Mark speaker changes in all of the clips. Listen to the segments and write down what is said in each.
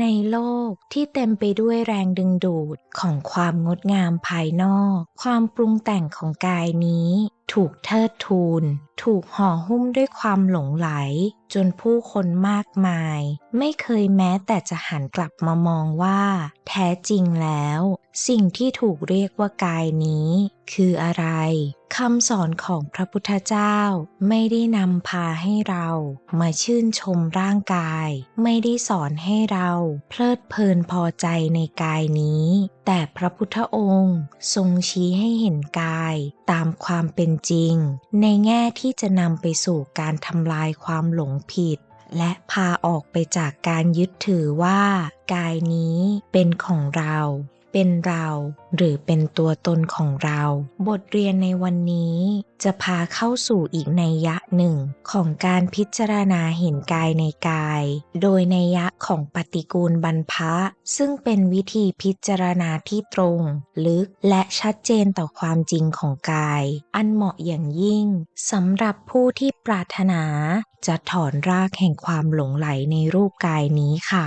Speaker 1: ในโลกที่เต็มไปด้วยแรงดึงดูดของความงดงามภายนอก ความปรุงแต่งของกายนี้ ถูกเทิดทูน ถูกห่อหุ้มด้วยความหลงไหล จนผู้คนมากมาย ไม่เคยแม้แต่จะหันกลับมามองว่า แท้จริงแล้ว สิ่งที่ถูกเรียกว่ากายนี้ คืออะไร คำสอนของพระพุทธเจ้าไม่ได้นำพาให้เรามาชื่นชมร่างกาย ไม่ได้สอนให้เราเพลิดเพลินพอใจในกายนี้ แต่พระพุทธองค์ทรงชี้ให้เห็นกาย ตามความเป็นจริง ในแง่ที่จะนำไปสู่การทำลายความหลงผิด และพาออกไปจากการยึดถือว่า กายนี้เป็นของเรา เป็นเราหรือเป็นตัวตนของเรา บทเรียนในวันนี้จะพาเข้าสู่อีกในยะหนึ่งของการพิจารณาเห็นกายในกาย โดยในยยะของปฏิกูลบรรพะ ซึ่งเป็นวิธีพิจารณาที่ตรง ลึกและชัดเจนต่อความจริงของกาย อันเหมาะอย่างยิ่งสำหรับผู้ที่ปรารถนา จะถอนรากแห่งความหลงไหลในรูปกายนี้ค่ะ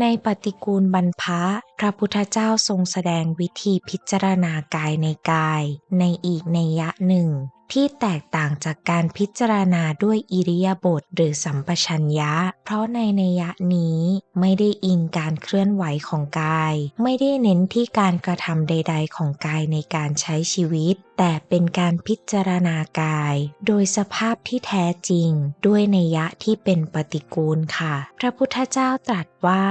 Speaker 1: ในปฏิกูลบรรพะ พระพุทธเจ้าทรงแสดงวิธีพิจารณากายในกาย ในอีกในยะหนึ่ง ที่แตกต่างจากการพิจารณาด้วยอิริยาบถหรือสัมปชัญญะ เพราะในในยะนี้ไม่ได้อิงการเคลื่อนไหวของกาย ไม่ได้เน้นที่การกระทำใด ๆ ของกายในการใช้ชีวิต แต่เป็นการพิจารณากาย โดยสภาพที่แท้จริง ด้วยนัยยะที่เป็นปฏิกูลค่ะ พระพุทธเจ้าตรัสว่า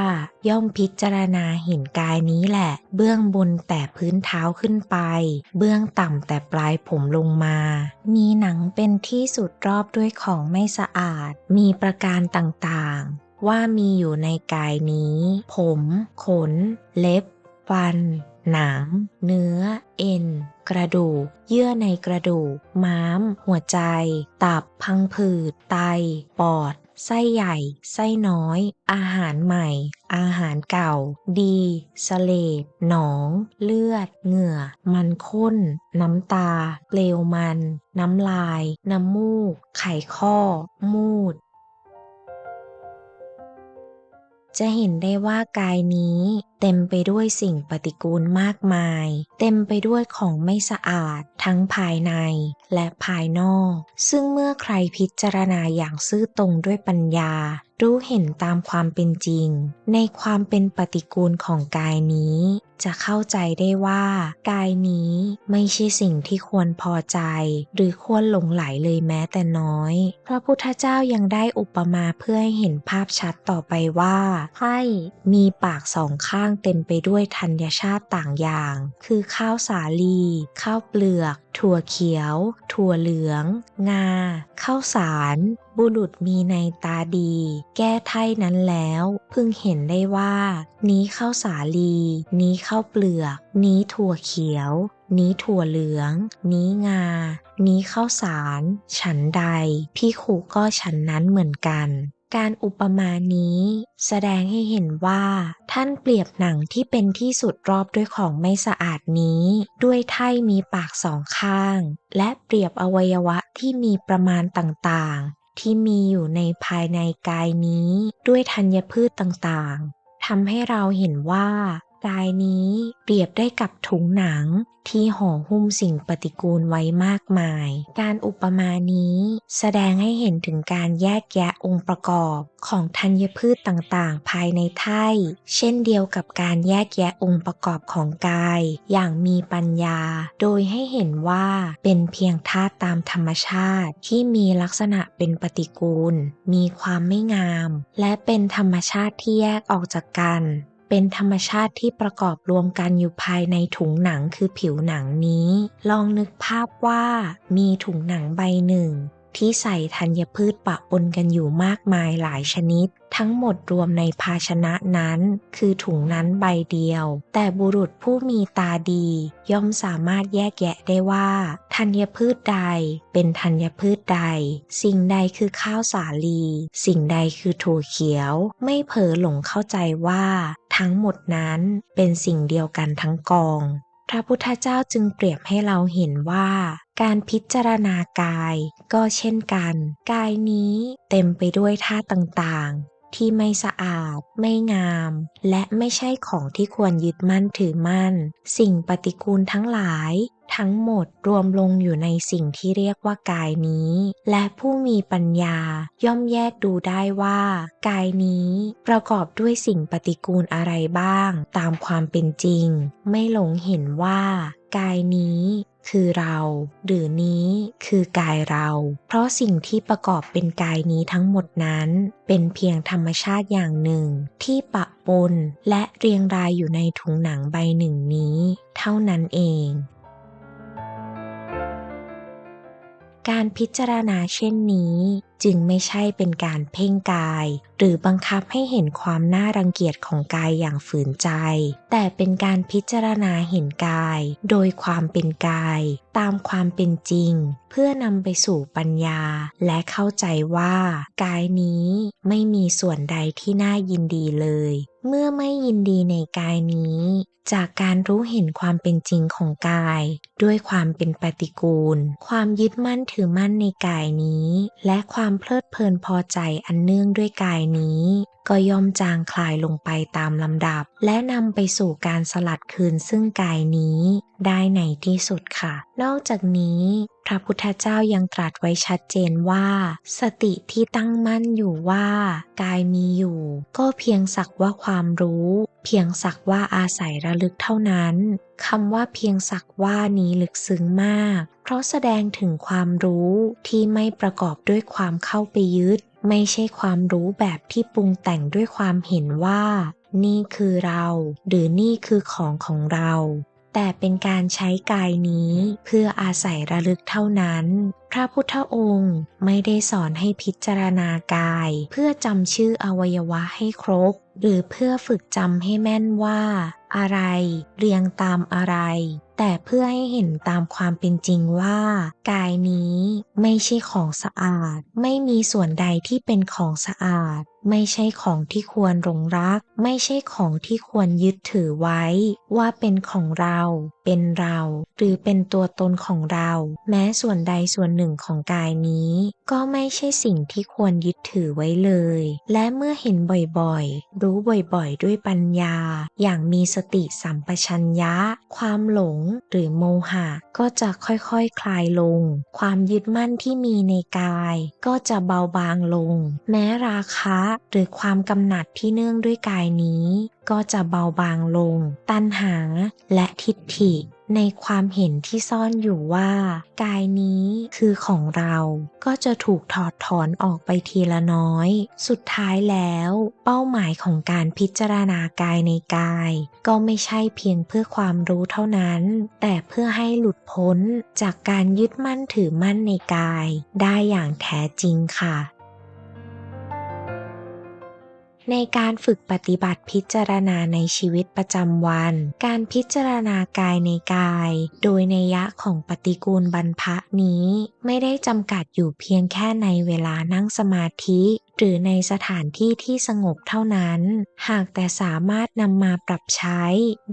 Speaker 1: ย่อมพิจารณาเห็นกายนี้แหละ เบื้องบนแต่พื้นเท้าขึ้นไป เบื้องต่ำแต่ปลายผมลงมามีหนังเป็นที่สุดรอบด้วยของไม่สะอาด มีประการต่างๆ ว่ามีอยู่ในกายนี้ ผม ขน เล็บ ฟัน หนัง เนื้อ เอ็น กระดูก เยื่อในกระดูก ม้าม หัวใจ ตับ พังผืด ไต ปอด ไส้ใหญ่ ไส้น้อย อาหารใหม่ อาหารเก่า ดีสเลดหนอง เลือด เหงื่อ มันข้น น้ำตา เกลวมัน น้ำลาย น้ำมูก ไขข้อ มูด จะเห็นได้ว่ากายนี้เต็มไปด้วยสิ่งปฏิกูลมากมาย เต็มไปด้วยของไม่สะอาดทั้งภายในและภายนอก ซึ่งเมื่อใครพิจารณาอย่างซื่อตรงด้วยปัญญา รู้เห็นตามความเป็นจริง ในความเป็นปฏิกูลของกายนี้ จะเข้าใจได้ว่า กายนี้ไม่ใช่สิ่งที่ควรพอใจ หรือควรหลงไหลเลยแม้แต่น้อย พระพุทธเจ้ายังได้อุปมาเพื่อให้เห็นภาพชัดต่อไปว่าไพ่มีปากสองข้างเต็มไปด้วยธัญชาติต่างอย่าง คือข้าวสาลี ข้าวเปลือก ถั่วเขียว ถั่วเหลือง งา ข้าวสาร บุรุษมีในตาดี แก้ไท่นั้นแล้ว พึงเห็นได้ว่า นี้ข้าวสาลี นี้ข้าวเปลือก นี้ถั่วเขียว นี้ถั่วเหลือง นี้งา นี้ข้าวสาร ฉันใดพี่ขู่ก็ฉันนั้นเหมือนกันการอุปมานี้แสดงให้เห็นว่า ท่านเปรียบหนังที่เป็นที่สุดรอบด้วยของไม่สะอาดนี้ ด้วยไถ่มีปากสองข้าง และเปรียบอวัยวะที่มีประมาณต่าง ที่มีอยู่ในภายในกายนี้ด้วยธัญพืชต่างๆทำให้เราเห็นว่า กายนี้เปรียบได้กับถุงหนังที่ห่อหุ้มสิ่งปฏิกูลไว้มากมาย การอุปมานี้แสดงให้เห็นถึงการแยกแยะองค์ประกอบของธัญพืชต่างๆ ภายในไถ่เช่นเดียวกับการแยกแยะองค์ประกอบของกาย อย่างมีปัญญา โดยให้เห็นว่าเป็นเพียงธาตุตามธรรมชาติที่มีลักษณะเป็นปฏิกูล มีความไม่งาม และเป็นธรรมชาติที่แยกออกจากกัน เป็นธรรมชาติที่ประกอบรวมกันอยู่ภายในถุงหนังคือผิวหนังนี้ ลองนึกภาพว่ามีถุงหนังใบหนึ่ง ที่ใส่ธัญพืชปะปนกันอยู่มากมายหลายชนิด ทั้งหมดรวมในภาชนะนั้น คือถุงนั้นใบเดียว แต่บุรุษผู้มีตาดี ย่อมสามารถแยกแยะได้ว่าธัญพืชใด เป็นธัญพืชใด สิ่งใดคือข้าวสาลี สิ่งใดคือถั่วเขียว ไม่เผลอหลงเข้าใจว่า ทั้งหมดนั้นเป็นสิ่งเดียวกันทั้งกอง พระพุทธเจ้าจึงเปรียบให้เราเห็นว่า การพิจารณากาย ก็เช่นกัน กายนี้เต็มไปด้วยธาตุต่างๆ ที่ไม่สะอาด ไม่งาม และไม่ใช่ของที่ควรยึดมั่นถือมั่น สิ่งปฏิกูลทั้งหลาย ทั้งหมดรวมลงอยู่ในสิ่งที่เรียกว่ากายนี้ และผู้มีปัญญาย่อมแยกดูได้ว่า กายนี้ประกอบด้วยสิ่งปฏิกูลอะไรบ้าง ตามความเป็นจริง ไม่หลงเห็นว่า กายนี้คือเรา หรือนี้คือกายเรา เพราะสิ่งที่ประกอบเป็นกายนี้ทั้งหมดนั้น เป็นเพียงธรรมชาติอย่างหนึ่ง ที่ปะปนและเรียงรายอยู่ในถุงหนังใบหนึ่งนี้ เท่านั้นเอง การพิจารณาเช่นนี้ จึงไม่ใช่เป็นการเพ่งกาย หรือบังคับให้เห็นความน่ารังเกียจของกายอย่างฝืนใจ แต่เป็นการพิจารณาเห็นกาย โดยความเป็นกาย ตามความเป็นจริง เพื่อนำไปสู่ปัญญา และเข้าใจว่า กายนี้ไม่มีส่วนใดที่น่ายินดีเลย เมื่อไม่ยินดีในกายนี้จากการรู้เห็นความเป็นจริงของกาย ด้วยความเป็นปฏิกูล ความยึดมั่นถือมั่นในกายนี้ และความความเพลิดเพลินพอใจอันเนื่องด้วยกายนี้ ก็ย่อมจางคลายลงไปตามลำดับ และนำไปสู่การสลัดคืนซึ่งกายนี้ ได้ในที่สุดค่ะ นอกจากนี้ พระพุทธเจ้ายังตรัสไว้ชัดเจนว่า สติที่ตั้งมั่นอยู่ว่า กายมีอยู่ ก็เพียงสักว่าความรู้ เพียงสักว่าอาศัยระลึกเท่านั้นคำว่าเพียงสักว่านี้ลึกซึ้งมาก เพราะแสดงถึงความรู้ที่ไม่ประกอบด้วยความเข้าไปยึด ไม่ใช่ความรู้แบบที่ปรุงแต่งด้วยความเห็นว่า นี่คือเรา หรือนี่คือของของเรา แต่เป็นการใช้กายนี้เพื่ออาศัยระลึกเท่านั้น พระพุทธองค์ไม่ได้สอนให้พิจารณากาย เพื่อจำชื่ออวัยวะให้ครบ หรือเพื่อฝึกจำให้แม่นว่า อะไร เรียงตามอะไร แต่เพื่อให้เห็นตามความเป็นจริงว่า กายนี้ไม่ใช่ของสะอาด ไม่มีส่วนใดที่เป็นของสะอาด ไม่ใช่ของที่ควรหลงรัก ไม่ใช่ของที่ควรยึดถือไว้ ว่าเป็นของเราเป็นเรา หรือเป็นตัวตนของเรา แม้ส่วนใดส่วนหนึ่งของกายนี้ ก็ไม่ใช่สิ่งที่ควรยึดถือไว้เลย และเมื่อเห็นบ่อยๆ รู้บ่อยๆ ด้วยปัญญา อย่างมีสติสัมปชัญญะ ความหลงหรือโมหะ ก็จะค่อยๆคคลายลง ความยึดมั่นที่มีในกาย ก็จะเบาบางลง แม้ราคะ หรือความกำหนัดที่เนื่องด้วยกายนี้ก็จะเบาบางลง ตัณหาและทิฏฐิ ในความเห็นที่ซ่อนอยู่ว่า กายนี้คือของเรา ก็จะถูกถอดถอนออกไปทีละน้อย สุดท้ายแล้ว เป้าหมายของการพิจารณากายในกาย ก็ไม่ใช่เพียงเพื่อความรู้เท่านั้น แต่เพื่อให้หลุดพ้นจากการยึดมั่นถือมั่นในกาย ได้อย่างแท้จริงค่ะ ในการฝึกปฏิบัติพิจารณาในชีวิตประจำวัน การพิจารณากายในกาย โดยในยะของปฏิกูลบรรพะนี้ ไม่ได้จำกัดอยู่เพียงแค่ในเวลานั่งสมาธิ หรือในสถานที่ที่สงบเท่านั้น หากแต่สามารถนำมาปรับใช้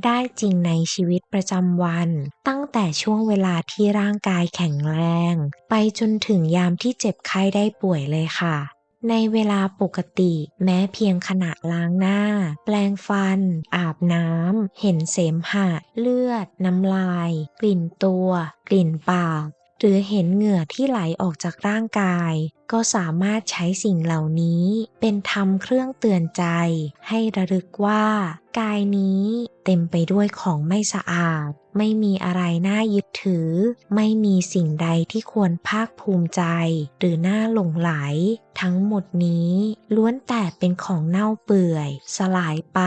Speaker 1: ได้จริงในชีวิตประจำวัน ตั้งแต่ช่วงเวลาที่ร่างกายแข็งแรง ไปจนถึงยามที่เจ็บไข้ได้ป่วยเลยค่ะ ในเวลาปกติแม้เพียงขณะล้างหน้า แปลงฟัน อาบน้ำ เห็นเสมหะ เลือด น้ำลาย กลิ่นตัว กลิ่นปาก หรือเห็นเหงื่อที่ไหลออกจากร่างกาย ก็สามารถใช้สิ่งเหล่านี้เป็นธรรมเครื่องเตือนใจ ให้ระลึกว่า กายนี้เต็มไปด้วยของไม่สะอาด ไม่มีอะไรน่ายึดถือ ไม่มีสิ่งใดที่ควรภาคภูมิใจ หรือน่าหลงไหล ทั้งหมดนี้ล้วนแต่เป็นของเน่าเปื่อย สลายไป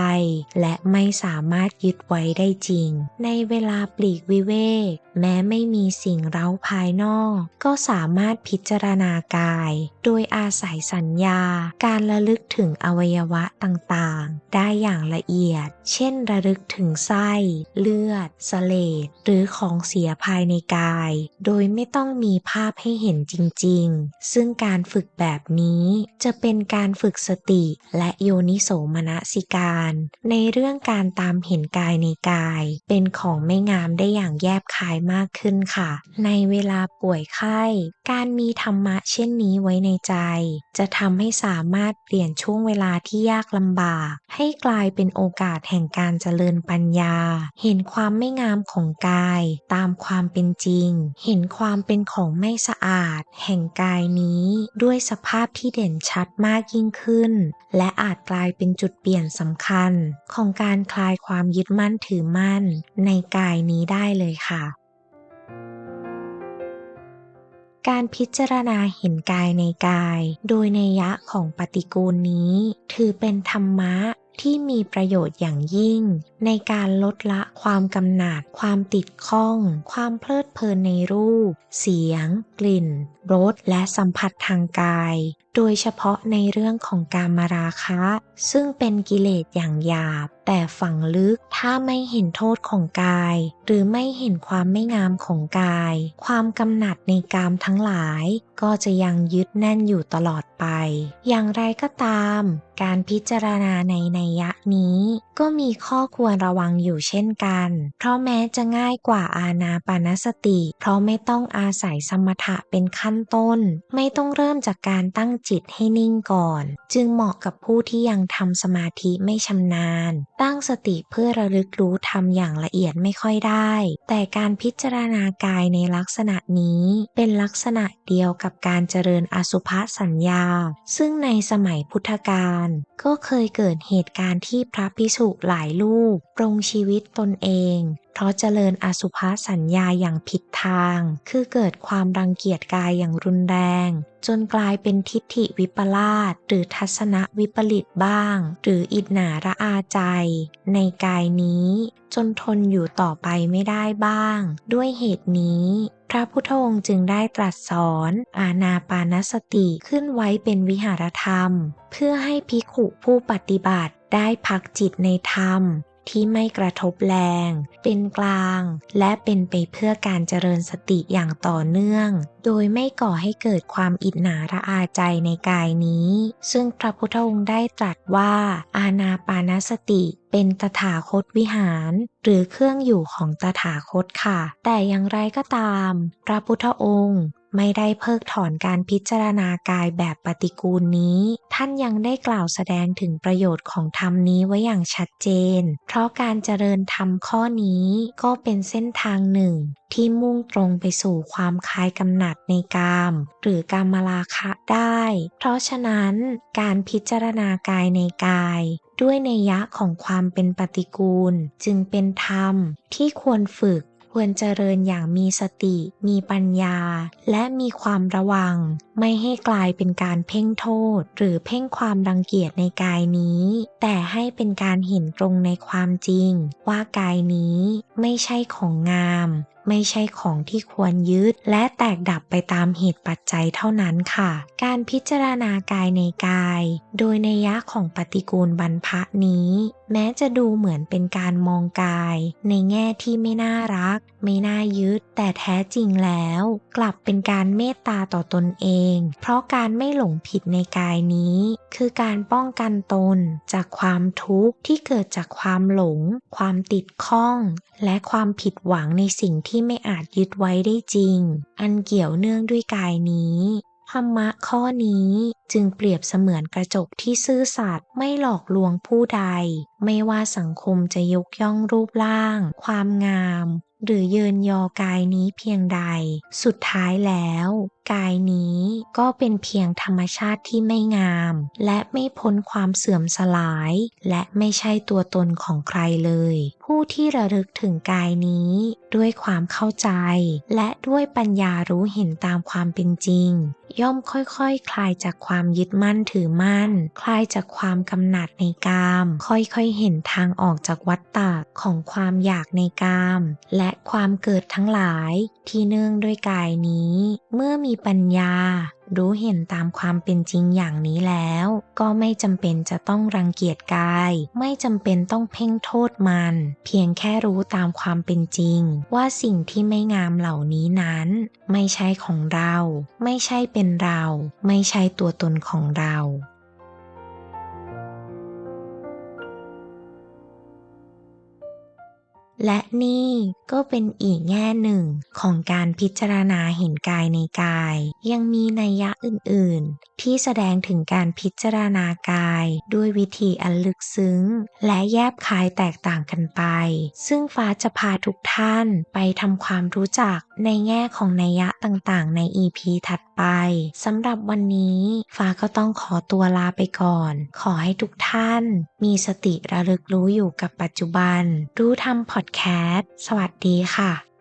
Speaker 1: และไม่สามารถยึดไว้ได้จริง ในเวลาปลีกวิเวก แม้ไม่มีสิ่งเร้าภายนอก ก็สามารถพิจารณากายไป โดยอาศัยสัญญา การระลึกถึงอวัยวะต่างๆ ได้อย่างละเอียด เช่น ระลึกถึงไส้ เลือดสเลดหรือของเสียภายในกาย โดยไม่ต้องมีภาพให้เห็นจริง ๆ ซึ่งการฝึกแบบนี้จะเป็นการฝึกสติและโยนิโสมนสิการ ในเรื่องการตามเห็นกายในกาย เป็นของไม่งามได้อย่างแยบคายมากขึ้นค่ะ ในเวลาป่วยไข้ การมีธรรมะเช่นนี้ไว้ในใจจะทำให้สามารถเปลี่ยนช่วงเวลาที่ยากลำบาก ให้กลายเป็นโอกาสแห่งการเจริญปัญญา เห็นความไม่งามของกาย ตามความเป็นจริง เห็นความเป็นของไม่สะอาด แห่งกายนี้ด้วยสภาพที่เด่นชัดมากยิ่งขึ้น และอาจกลายเป็นจุดเปลี่ยนสำคัญ ของการคลายความยึดมั่นถือมั่น ในกายนี้ได้เลยค่ะ การพิจารณาเห็นกายในกาย โดยในยะของปฏิกูลนี้ ถือเป็นธรรมะที่มีประโยชน์อย่างยิ่ง ในการลดละความกำหนัด ความติดข้อง ความเพลิดเพลินในรูป เสียง กลิ่น รส และสัมผัสทางกาย โดยเฉพาะในเรื่องของการมาราคะ ซึ่งเป็นกิเลสอย่างหยาบ แต่ฝังลึก ถ้าไม่เห็นโทษของกาย หรือไม่เห็นความไม่งามของกาย ความกำหนัดในกามทั้งหลาย ก็จะยังยึดแน่นอยู่ตลอดไป อย่างไรก็ตาม การพิจารณาในนัยยะนี้ก็มีข้อควรระวังอยู่เช่นกัน เพราะแม้จะง่ายกว่าอาณาปานสติ เพราะไม่ต้องอาศัยสมถะเป็นขั้นต้น ไม่ต้องเริ่มจากการตั้งจิตให้นิ่งก่อน จึงเหมาะกับผู้ที่ยังทำสมาธิไม่ชำนาญ ตั้งสติเพื่อระลึกรู้ทำอย่างละเอียดไม่ค่อยได้ แต่การพิจารณากายในลักษณะนี้เป็นลักษณะเดียวกับการเจริญอสุภสัญญา ซึ่งในสมัยพุทธกาลก็เคยเกิดเหตุการณ์ที่พระพิสุหลายลูกปรงชีวิตตนเอง เพราะเจริญอสุภสัญญาอย่างผิดทาง คือเกิดความรังเกียจกายอย่างรุนแรง จนกลายเป็นทิฏฐิวิปลาสหรือทัศนวิปลิตบ้าง หรืออิจนาระอาใจ ในกายนี้ จนทนอยู่ต่อไปไม่ได้บ้าง ด้วยเหตุนี้พระพุทธองค์จึงได้ตรัสสอนอาณาปานสติขึ้นไว้เป็นวิหารธรรม เพื่อให้ภิกขุผู้ปฏิบัติได้พักจิตในธรรม ที่ไม่กระทบแรง เป็นกลาง และเป็นไปเพื่อการเจริญสติอย่างต่อเนื่อง โดยไม่ก่อให้เกิดความอิจนาระอาใจในกายนี้ ซึ่งพระพุทธองค์ได้ตรัสว่า อาณาปานสติเป็นตถาคตวิหาร หรือเครื่องอยู่ของตถาคตค่ะ แต่อย่างไรก็ตาม พระพุทธองค์ ไม่ได้เพิกถอนการพิจารณากายแบบปฏิกูลนี้ ท่านยังได้กล่าวแสดงถึงประโยชน์ของธรรมนี้ไว้อย่างชัดเจน เพราะการเจริญธรรมข้อนี้ก็เป็นเส้นทางหนึ่ง ที่มุ่งตรงไปสู่ความคลายกำหนัดในกาม หรือกามราคะได้ เพราะฉะนั้นการพิจารณากายในกายด้วยในยยะของความเป็นปฏิกูล จึงเป็นธรรมที่ควรฝึก ควรเจริญอย่างมีสติ มีปัญญา และมีความระวัง ไม่ให้กลายเป็นการเพ่งโทษ หรือเพ่งความรังเกียจในกายนี้ แต่ให้เป็นการเห็นตรงในความจริง ว่ากายนี้ไม่ใช่ของงาม ไม่ใช่ของที่ควรยึด และแตกดับไปตามเหตุปัจจัยเท่านั้นค่ะ การพิจารณากายในกาย โดยในยะของปฏิกูลบรรพะนี้ แม้จะดูเหมือนเป็นการมองกาย ในแง่ที่ไม่น่ารัก ไม่น่ายึด แต่แท้จริงแล้ว กลับเป็นการเมตตาต่อตนเอง เพราะการไม่หลงผิดในกายนี้ คือการป้องกันตน จากความทุกข์ที่เกิดจากความหลง ความติดข้อง และความผิดหวังในสิ่งที่ไม่อาจยึดไว้ได้จริง อันเกี่ยวเนื่องด้วยกายนี้ ธรรมะข้อนี้จึงเปรียบเสมือนกระจกที่ซื่อสัตย์ไม่หลอกลวงผู้ใด ไม่ว่าสังคมจะยกย่องรูปร่าง ความงาม หรือเยินยอกายนี้เพียงใด สุดท้ายแล้ว กายนี้ก็เป็นเพียงธรรมชาติที่ไม่งาม และไม่พ้นความเสื่อมสลาย และไม่ใช่ตัวตนของใครเลย ผู้ที่ระลึกถึงกายนี้ ด้วยความเข้าใจ และด้วยปัญญารู้เห็นตามความเป็นจริง ย่อมค่อยๆคคลายจากความยึดมั่นถือมั่น คลายจากความกำหนัดในกาม ค่อยๆเห็นทางออกจากวัฏฏะของความอยากในกาม และความเกิดทั้งหลาย ที่เนื่องด้วยกายนี้ เมื่อมีปัญญา รู้เห็นตามความเป็นจริงอย่างนี้แล้ว ก็ไม่จำเป็นจะต้องรังเกียจกาย ไม่จำเป็นต้องเพ่งโทษมัน เพียงแค่รู้ตามความเป็นจริง ว่าสิ่งที่ไม่งามเหล่านี้นั้น ไม่ใช่ของเรา ไม่ใช่เป็นเรา ไม่ใช่ตัวตนของเรา และนี่ก็เป็นอีกแง่หนึ่งของการพิจารณาเห็นกายในกาย ยังมีนัยยะอื่น ๆ ที่แสดงถึงการพิจารณากายด้วยวิธีอันลึกซึ้ง และแยบคายแตกต่างกันไป ซึ่งฟ้าจะพาทุกท่านไปทำความรู้จักในแง่ของนัยยะต่าง ๆ ใน EP ถัดไปสำหรับวันนี้ฟ้าก็ต้องขอตัวลาไปก่อน ขอให้ทุกท่าน มีสติระลึกรู้อยู่กับปัจจุบัน รู้ทำพอดแคสต์ สวัสดีค่ะ